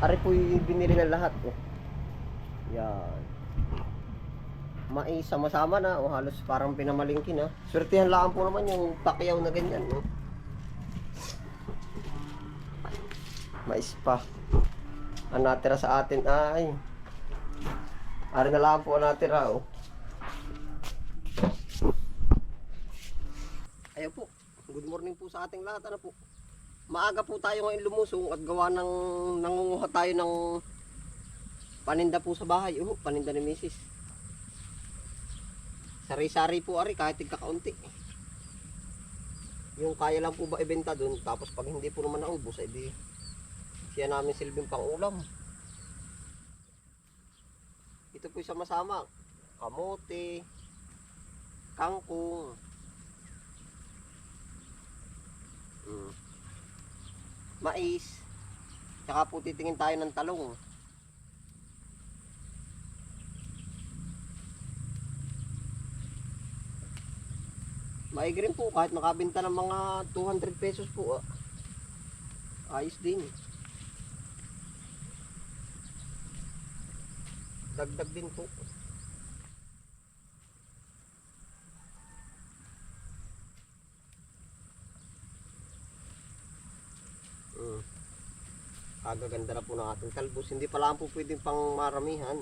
Ari po yung binili na lahat. Oh. Yan. Mais sama-sama na. O halos parang pinamalingkin na. Swertihan lang po naman yung pakyaw na ganyan. Oh. Mais pa. Ang natira sa atin ay Ari na lang po ang natira oh. Ayaw po. Good morning po sa ating lahat. Ano po? Maaga po tayo ngayon lumusong at gawa ng nangunguha tayo ng paninda po sa bahay. Oh, paninda ni Mrs. Sari-sari po ari kahit tigkakaunti. Yung kaya lang po ba ibenta dun tapos pag hindi po naman naubos ay di siya namin silbing pang ulam. Ito po sama-sama. Kamote, kangkong, mm, mais, tsaka po titingin tayo ng talong. Maigi rin po kahit makabenta ng mga 200 pesos po. ah. Ayos din. Dagdag din po. Mm. Kagaganda na po ng ating talbos. Hindi pa lang po pwedeng pang maramihan.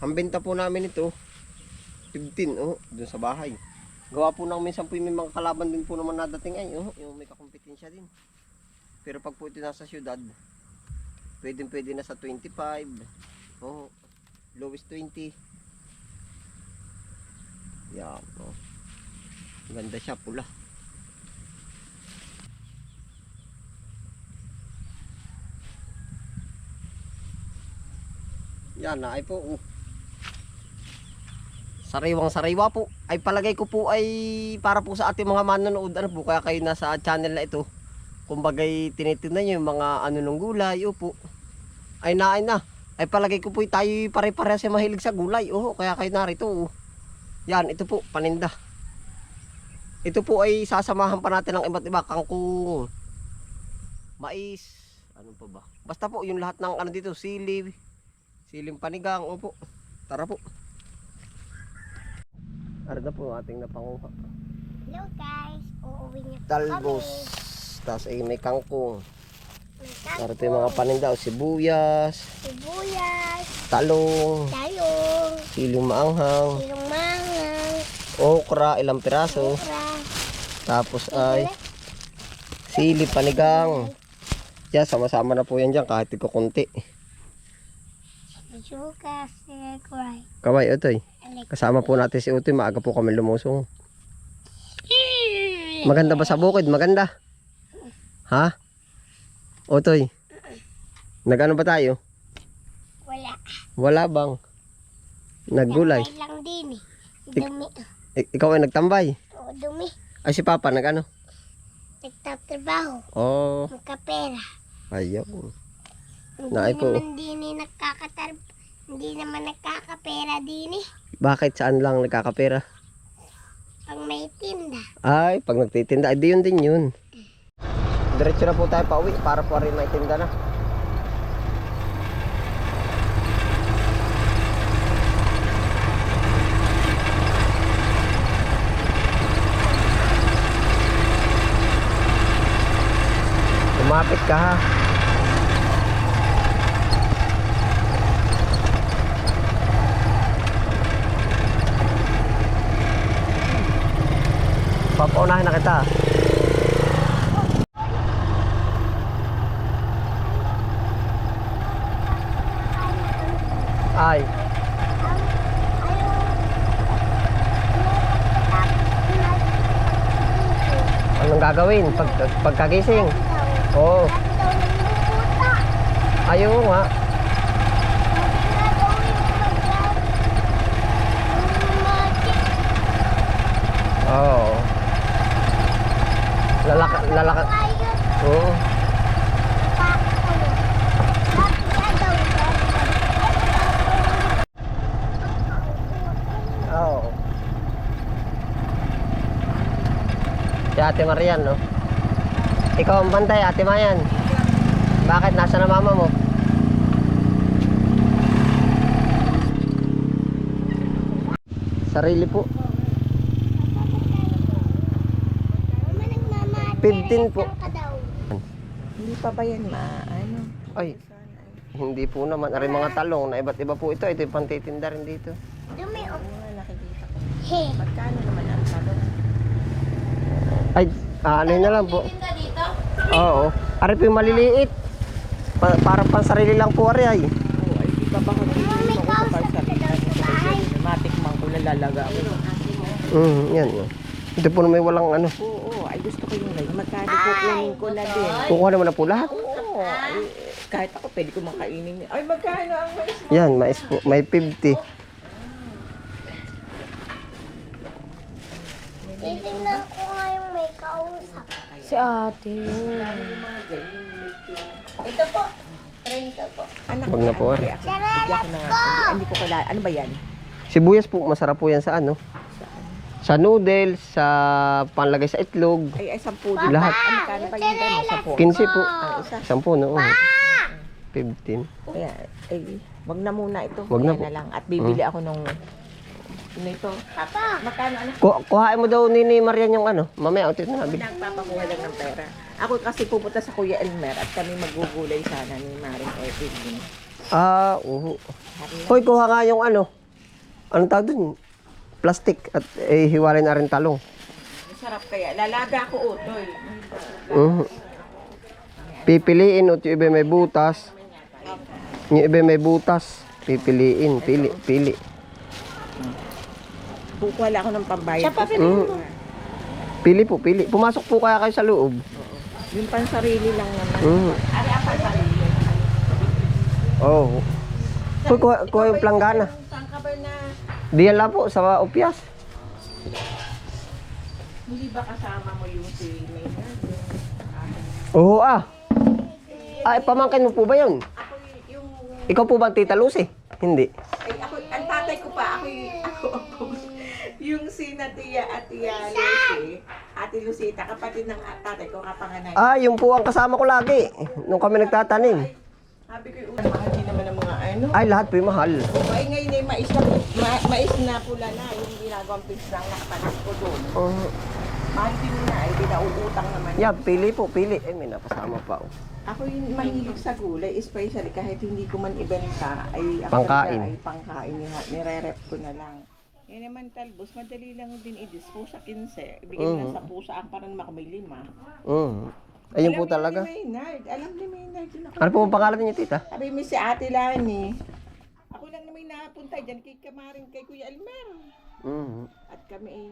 Ang benta po namin ito, 15 oh, dun sa bahay. Gawa po nang minsan po yung mga kalaban din po naman nadating ay, oh, yung may kakompetensya din. Pero pag po ito nasa syudad, pwede pwede na sa 25, oh, lowest 20. Yan, oh. Ganda siya, pula. Yan, na ay po, oh. Sariwang sariwa po. Ay palagay ko po ay para po sa ating mga manonood ano po kaya kayo nasa channel na ito. Kumbagay tinitingnan niyo yung mga ano ng gulay po. Ay na ay na. Ay palagay ko po tayo pare-pareha sa mahilig sa gulay. Oh, kaya kayo narito. Oh. Yan, ito po paninda. Ito po ay sasamahan pa natin ng iba't iba kangkong, mais, ano pa ba? Basta po yung lahat ng ano dito, sili, siling panigang, opo. Tara po. Na po ating napanguha? Hello guys, uuwi po Talbos. Tapos ay may kangkong. May Narito yung mga paninda. Sibuyas, sibuyas, talong, talong, siling maanghang, silong mangang, okra, ilang piraso. okra, Tapos ay sili, panigang. Yan, sama-sama na po yan dyan kahit ito kunti. suka, segway, Kamay, otoy. Kasama po natin si Utoy. Maaga po kami lumusong. Maganda ba sa bukid? Maganda. Ha? Utoy. Nagano ba tayo? Wala. Wala bang? Naggulay. Tambay lang din eh. Ik- Dumi. I- ikaw ay nagtambay. O, dumi. Ay si Papa nagano? Nagtatrabaho. Oh, Magkapera. ayaw. Hindi Naay po. naman din eh nakakatar... Hindi naman nakakapera din eh. Bakit saan lang nagkakapera? Pag may tinda. Ay, pag nagtitinda, ay di yun din yun. Diretso na po tayo pa uwi para po rin may tinda na. Lumapit ka ha. Papaunahin na kita. Ay. Anong gagawin pag pagkagising? Oo. Oh. Ayaw nga. Oo. Oh. Lalaka, lalaka. Oo. Oo. Si Ate Marian, no? Ikaw ang bantay, Ate Mayan. Bakit? Nasa na mama mo? Sarili po. 15 po. Hindi pa ba yan ma, ano? Ay, hindi po naman. Ari mga talong na iba't iba po ito. Ito yung pantitinda rin dito. Dumi oh. Nga nakikita ko. He. Magkano naman ang talong? Ay, ah, ano yun na lang po. Oo. Ari po yung maliliit. Pa para pang sarili lang po ari ay. Oo, ay di ba ba kung hindi ko sa ka daw sarili sa bahay. Matikman ko lalalaga ako. Mm, yan. Ito po na may walang ano. Oo, ay gusto ko yung Magkano kukunin ko na din. Kukuha naman na po lahat. Oo, ay, kahit ako pwede ko makainin. Ay, magkano ang mais mo? Yan, mais po. May 50. Titignan ko nga yung may kausap. Si ate. Ito po. 30 po. Anak, Wag na po, ano, ako, na nga. Hindi, hindi ko kala. Ano ba yan? Sibuyas po, masarap po yan sa ano. Sa noodles, sa panlagay sa itlog. Ay, ay, sampu din. Lahat. Ano, kano ba yung gano'n? Sampu. 15 po. Ah, isa. 10 noon. 15. Kaya, ay, wag na muna ito. Wag na Kaya po. na lang. At bibili ako nung nito. Papa. Magkano ano? Ku kuhain mo daw ni, ni Marian yung ano. Mamaya, utit na nabili. Nagpapakuha lang ng pera. Ako kasi pupunta sa Kuya Elmer at kami magugulay sana ni Maring Evelyn. Ah, uho. Hoy, kuha nga yung ano. Anong tawag dun? Plastic at eh, hiwalay na rin talong. Masarap kaya. Lalaga ko utoy. Mhm. Pipiliin o yung iba may butas. Yung iba may butas. Pipiliin. Pili. Pili. Kukuha lang ako ng pambayad. Siya Mhm. Pili po, pili. Pumasok po kaya kayo sa loob. Yung pansarili lang naman. Mhm. Ari ang pansarili. Oh. Kuha yung planggana. Saan ka ba na Diyan lang po sa Upias. hindi ba kasama mo yung si Maynard? Oo ah. Ay, pamangkin mo po ba yun? Ako yung... Ikaw po ba ang Tita Lucy? Hindi. Ay, ako, ang tatay ko pa, ako, y- ako, ako, yung si Natia at Tia Lucy, Ate Lucita, kapatid ng tatay ko, kapanganay. Ah, yung po ang kasama ko lagi. Nung kami nagtatanim. Sabi ko, yung mahal din naman ang mga ano. Ay, lahat po yung mahal. O, ay ngayon ay mais na, ma, mais na pula na, yung ginagawang pins lang nakapalit ko doon. Mahal din na, ay pinauutang naman. yeah, pili po, pili. Eh, may napasama pa. Oh. Ako yung mahilig sa gulay, especially kahit hindi ko man ibenta, ay ako Pangkain. ay pangkain, ni- nire-rep ko na lang. Yan naman talbos, madali lang din i-dispose sa 15. Ibigay mo lang sa pusa ang parang makamay lima. Mm. Ayun po Alam talaga. Ni Maynard, alam ni Maynard yun ako. Ano po ang pangalan niyo, tita? Sabi mo si Ate Lani, na may napunta dyan kay Kamaring kay Kuya Almer. Mm. At kami eh,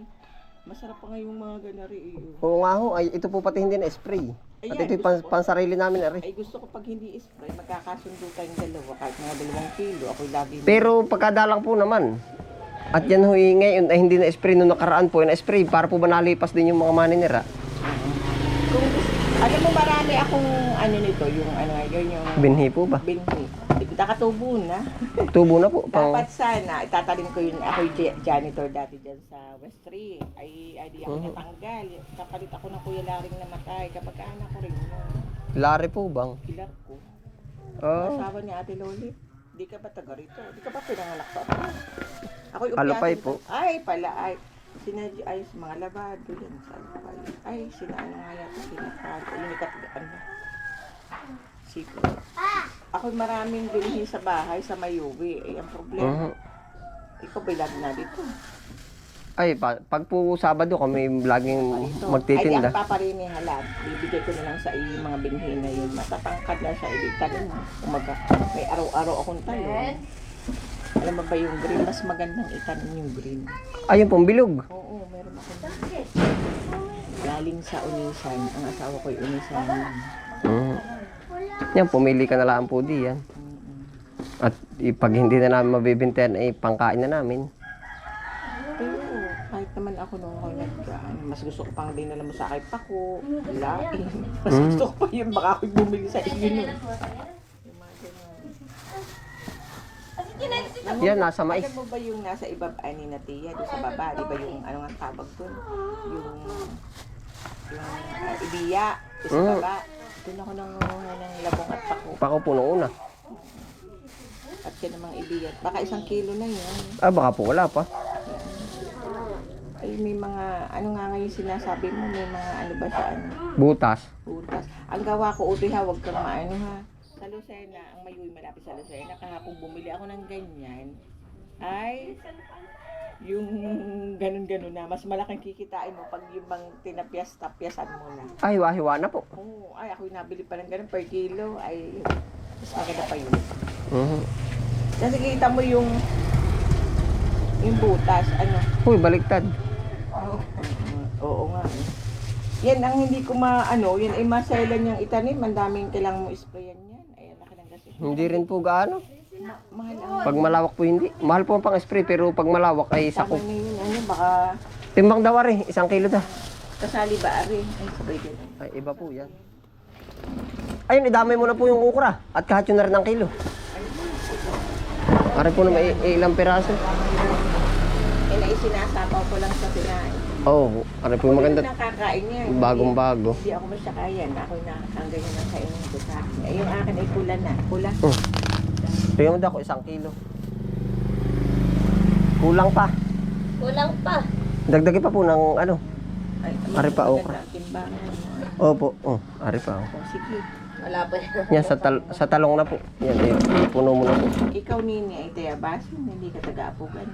masarap pa nga yung mga ganari eh. Oo nga ho, ay, ito po pati hindi na spray. At Ayan, ito yung pan, pansarili namin, ari. Ay gusto ko pag hindi spray, magkakasundo tayong dalawa kahit mga dalawang kilo. Ako lagi Pero pagkadalang po naman. At yan ho, eh, ngayon ay hindi na spray nung nakaraan po, na spray para po ba nalipas din yung mga maninira? Kung alam mo marami akong ano nito, yung ano ngayon yung Binhi po ba? binhi. Nakatubo na. Tubo na po. Pang, Dapat sana, itatalim ko yun, ako yung janitor dati dyan sa West 3. Ay, ay di ako natanggal. Kapalit ako ng kuya laring namatay. Kapag anak ko rin, no, lari po bang? kilar ko. Oh. Asawa ni Ate Loli. Di ka ba taga rito? Di ka ba pinanganak sa ako? Yung Alupay po. Ay, pala, ay. Sina, ay, mga labado yan sa Alupay. Ay, sina, ano nga yata, sina, yung ikat, ano, Siko. Ako maraming bilhin sa bahay sa Mayuwi. Eh, ang problema, ikaw ba lagi na dito? Ay, pa, pag po Sabado kami laging Ito. magtitinda. Ay, di ang paparinihalan. Bibigay ko na lang sa iyo yung mga binhi na yun. Matatangkad na siya. Ibig talon mo. Umaga. May araw-araw akong talon. Alam mo ba yung green? Mas magandang itanim yung green. Ayun pong bilog. Oo, meron akong galing sa Unisan. Ang asawa ko ay Unisan. Mm. Yan, pumili ka na lang po di yan. At pag hindi na namin mabibintayan, ay pangkain na namin. Pero kahit naman ako nung ako mas gusto ko pang dinala mo sa akin pako, laing. Mas Mm. gusto ko pa yun, baka ako'y bumili sa iyo nun. Yan, nasa mais. Alam mo ba yung nasa ibaba ni na Tia, doon sa baba, di ba yung ano nga tawag doon? Yung, yung uh, ibiya, doon sa Mm. Doon ako nangunguha ng labong at pako. Pako po nung una. At yan namang ibiya. Baka isang kilo na yun. Ah, baka po wala pa. Ay, may mga, ano nga ngayon sinasabi mo, may mga ano ba sa ano, Butas. butas. Ang gawa ko, utoy ha, huwag kang maano ha. Sa Lucena, ang mayuwi malapit sa Lucena, kahapon bumili ako ng ganyan, ay, yung ganun-ganun na, mas malaking kikitain mo pag yung bang tinapyas-tapyasan mo na. Ay, hiwa-hiwa na po. Oo, ay, ako nabili pa ng ganun per kilo, ay, mas maganda pa yun. Mhm. Kasi kita mo yung, yung butas, ano, Uy, baliktad. Oo. Oo nga. eh. Yan ang hindi ko maano, yan ay maselan niyang itanim, ang daming kailangan mo sprayan yan. Ay, laki ng kasi. Hindi rin po gaano. Ma- mahal ang Pag malawak po hindi. Mahal po ang pang-spray pero pag malawak ay na yun, ano, baka Timbang daw ari, isang kilo da. kasali ba ari? Ay, sabay ganun. Ay, iba po yan. Ayun, idamay mo na po yung ukra. At kahit yun na rin ang kilo. Ari po na may ilang piraso. Yan ay sinasapaw ko lang sa kinain. Oo, oh, ari po yung maganda. Hindi nakakain yan. Bagong bago. Hindi ako masyakayan. Ako na, ang ganyan ang kainin ko sa akin. Ay, yung akin ay pula na. Pula. Oh. Tingnan mo daw ko isang kilo. Kulang pa. Kulang pa. Dagdagin pa po ng ano. Ay, Ari pa, mo. Opo, oh, ari pa. Oh. Oh, sige. Wala pa yan. Yan, sa, tal sa talong na po. Yan, eh, puno mo na po. Ikaw nini ay tayabasin, hindi ka taga-apugan.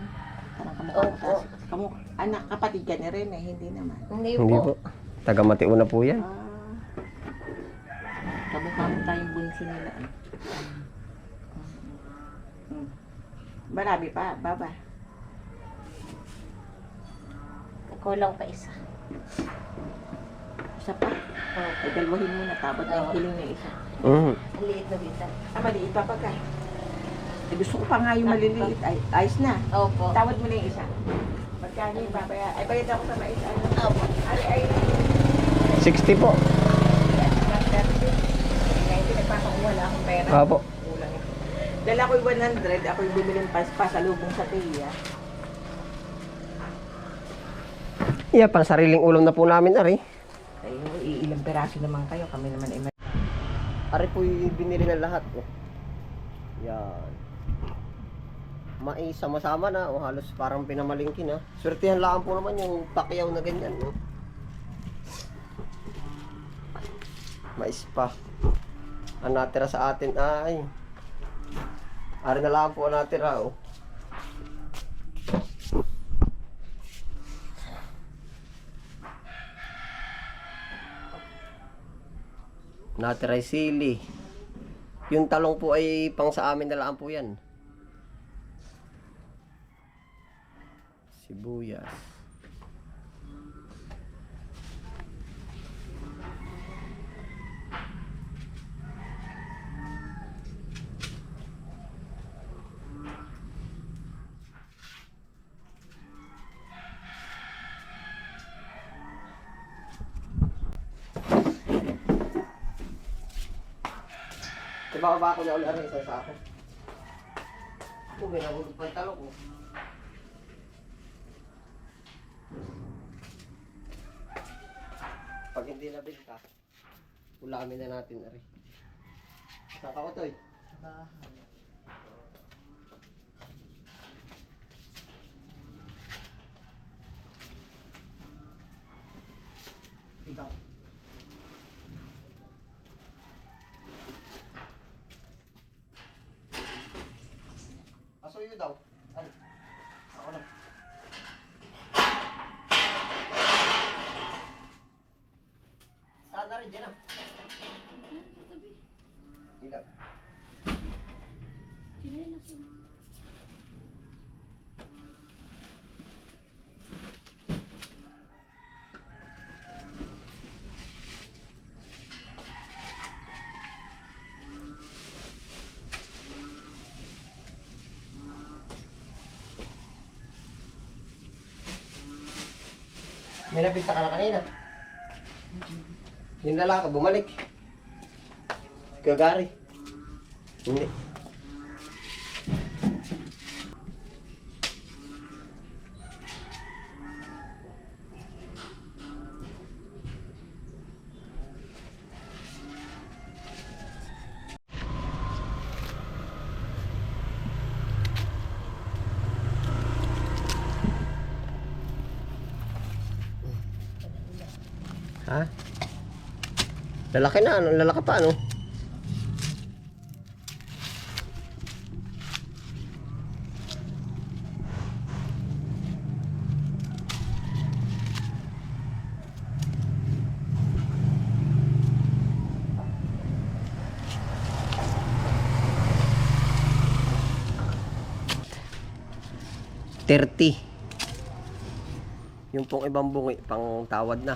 Parang kamukha tas. Kamu, anak, kapatid ka ni rin eh, hindi naman. Hindi Hindi po. Taga Matiuna po yan. Ah, kamukha mo tayong bunso nila. Hmm. Marami pa, baba. Kulang pa isa. Isa pa. Oh, Ay, dalwahin mo na, tapat na yung kiling na isa. Mm. ang liit na bitan. Ah, maliit pa pagka. Eh, gusto ko pa nga yung maliliit. Ay, ayos na. Opo. Tawad mo na yung isa. Magkano yung babaya? Ay, bayad ako sa mais. Ano? Opo. Ay, ay, 60 po. Na akong pera. Opo. Kulang ito. Dala ko'y 100, ako'y bumili ng paspas sa lubong sa tiya. Yeah, pang sariling ulam na po namin, ari. Ay, iilang peraso naman kayo, kami naman ay may... Ari po binili ng lahat. Oh. Yan. Mais sama-sama na. O halos parang pinamalingkin ha. Swertihan lang po naman yung pakyaw na ganyan. No? Mais pa. Ang natira sa atin ay... Ari na lang po ang natira. Oh. Natira sili. Yung talong po ay pang sa amin na lang po yan. Sibuyas. Diba ba ako na ulit ang isang sako? Ako, may nahulog pa yung talong ko. Pag hindi nabenta, ulamin na natin ari. Saka ko to eh. Ikaw. Pasuyo daw. Ay. Ako na. Sana rin dyan ah. Ilan? May nabita ka na kanina. Yung lalaki, bumalik. Gagari. Hindi. Lalaki na, ano? Lalaki pa, ano? Thirty. Yung pong ibang bungi, pang tawad na.